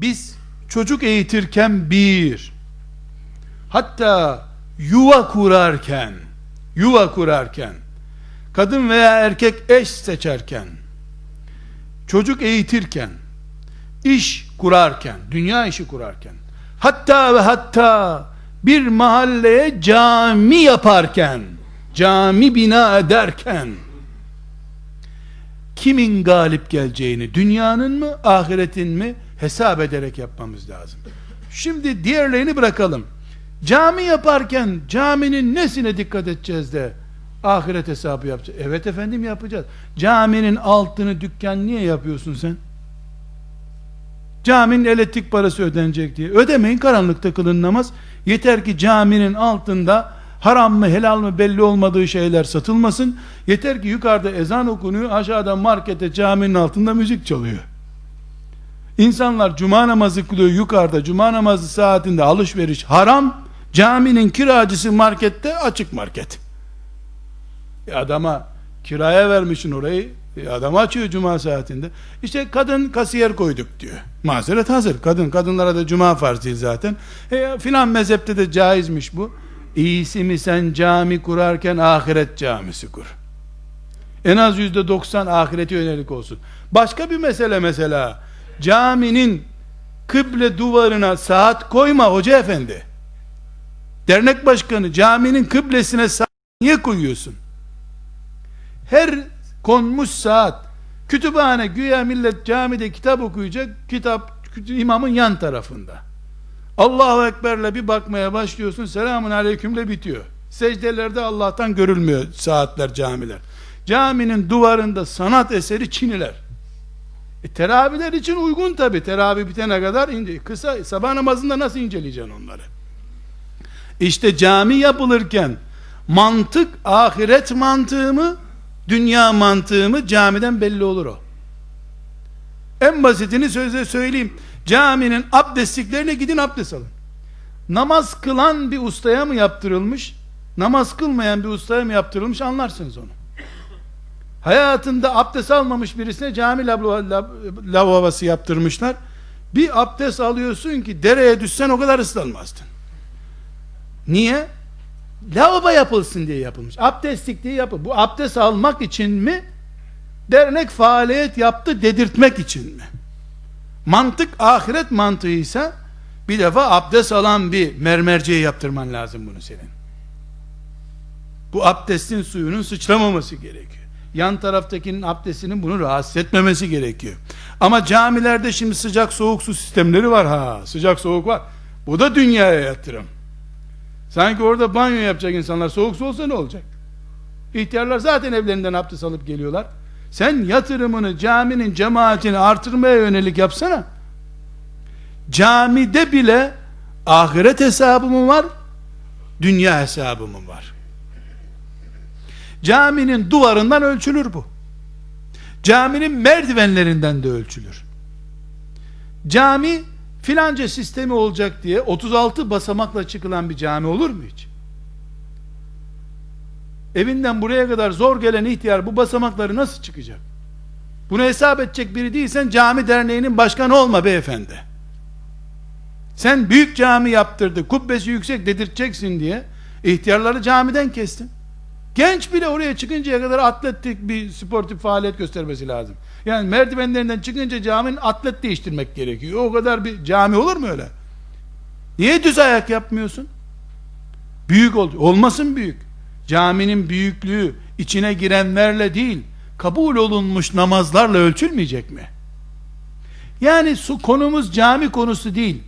Biz çocuk eğitirken bir, hatta yuva kurarken, yuva kurarken, kadın veya erkek eş seçerken, çocuk eğitirken, iş kurarken, dünya işi kurarken, hatta ve hatta bir mahalleye cami yaparken, cami bina ederken, kimin galip geleceğini, dünyanın mı, ahiretin mi hesap ederek yapmamız lazım. Şimdi diğerlerini bırakalım. Cami yaparken caminin nesine dikkat edeceğiz de ahiret hesabı yapacağız. Evet efendim yapacağız. Caminin altını dükkan niye yapıyorsun sen? Caminin elektrik parası ödenecek diye. Ödemeyin karanlıkta kılın namaz. Yeter ki caminin altında haram mı helal mı belli olmadığı şeyler satılmasın. Yeter ki yukarıda ezan okunuyor, aşağıda markete caminin altında müzik çalıyor. İnsanlar cuma namazı kılıyor yukarıda, cuma namazı saatinde alışveriş haram, caminin kiracısı markette açık market. E adama kiraya vermişsin orayı, e adam açıyor cuma saatinde. İşte kadın kasiyer koyduk diyor. Mazeret hazır. Kadın, kadınlara da cuma farz değil zaten. E, filan mezhepte de caizmiş bu. İyisi mi sen cami kurarken ahiret camisi kur. En az yüzde doksan ahirete yönelik olsun. Başka bir mesele mesela, caminin kıble duvarına saat koyma hoca efendi. Dernek başkanı caminin kıblesine saat niye koyuyorsun? Her konmuş saat kütüphane güya millet camide kitap okuyacak kitap imamın yan tarafında. Allahu Ekber'le bir bakmaya başlıyorsun selamun aleykümle bitiyor. Secdelerde Allah'tan görülmüyor saatler camiler. Caminin duvarında sanat eseri çiniler. E, teravihler için uygun tabi. Teravih bitene kadar ince. Kısa sabah namazında nasıl inceleyeceksin onları? İşte cami yapılırken mantık ahiret mantığı mı dünya mantığı mı camiden belli olur o. En basitini sözle söyleyeyim. Caminin abdestliklerine gidin abdest alın. Namaz kılan bir ustaya mı yaptırılmış? Namaz kılmayan bir ustaya mı yaptırılmış anlarsınız onu. Hayatında abdest almamış birisine cami lavabası yaptırmışlar. Bir abdest alıyorsun ki dereye düşsen o kadar ıslanmazdın. Niye? Lavabo yapılsın diye yapılmış. Abdestlik diye yapılmış. Bu abdest almak için mi? Dernek faaliyet yaptı dedirtmek için mi? Mantık ahiret mantığıysa bir defa abdest alan bir mermerciye yaptırman lazım bunu senin. Bu abdestin suyunun sıçramaması gerekiyor. Yan taraftakinin abdestinin bunu rahatsız etmemesi gerekiyor. Ama camilerde şimdi sıcak soğuk su sistemleri var ha. Sıcak soğuk var. Bu da dünyaya yatırım. Sanki orada banyo yapacak insanlar soğuk su olsa ne olacak? İhtiyarlar zaten evlerinden abdest alıp geliyorlar. Sen yatırımını caminin cemaatini artırmaya yönelik yapsana. Camide bile ahiret hesabı mı var? Dünya hesabı mı var? Caminin duvarından ölçülür bu. Caminin merdivenlerinden de ölçülür. Cami filanca sistemi olacak diye 36 basamakla çıkılan bir cami olur mu hiç? Evinden buraya kadar zor gelen ihtiyar bu basamakları nasıl çıkacak? Bunu hesap edecek biri değilsen cami derneğinin başkanı olma beyefendi. Sen büyük cami yaptırdı, kubbesi yüksek dedirteceksin diye ihtiyarları camiden kestin. Genç bile oraya çıkıncaya kadar atletik bir sportif faaliyet göstermesi lazım. Yani merdivenlerinden çıkınca caminin atlet değiştirmek gerekiyor. O kadar bir cami olur mu öyle? Niye düz ayak yapmıyorsun? Büyük ol, olmasın büyük. Caminin büyüklüğü içine girenlerle değil, kabul olunmuş namazlarla ölçülmeyecek mi? Yani su konumuz cami konusu değil.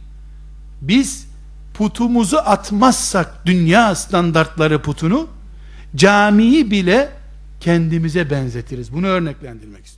Biz putumuzu atmazsak dünya standartları putunu camiyi bile kendimize benzetiriz. Bunu örneklendirmek istiyorum.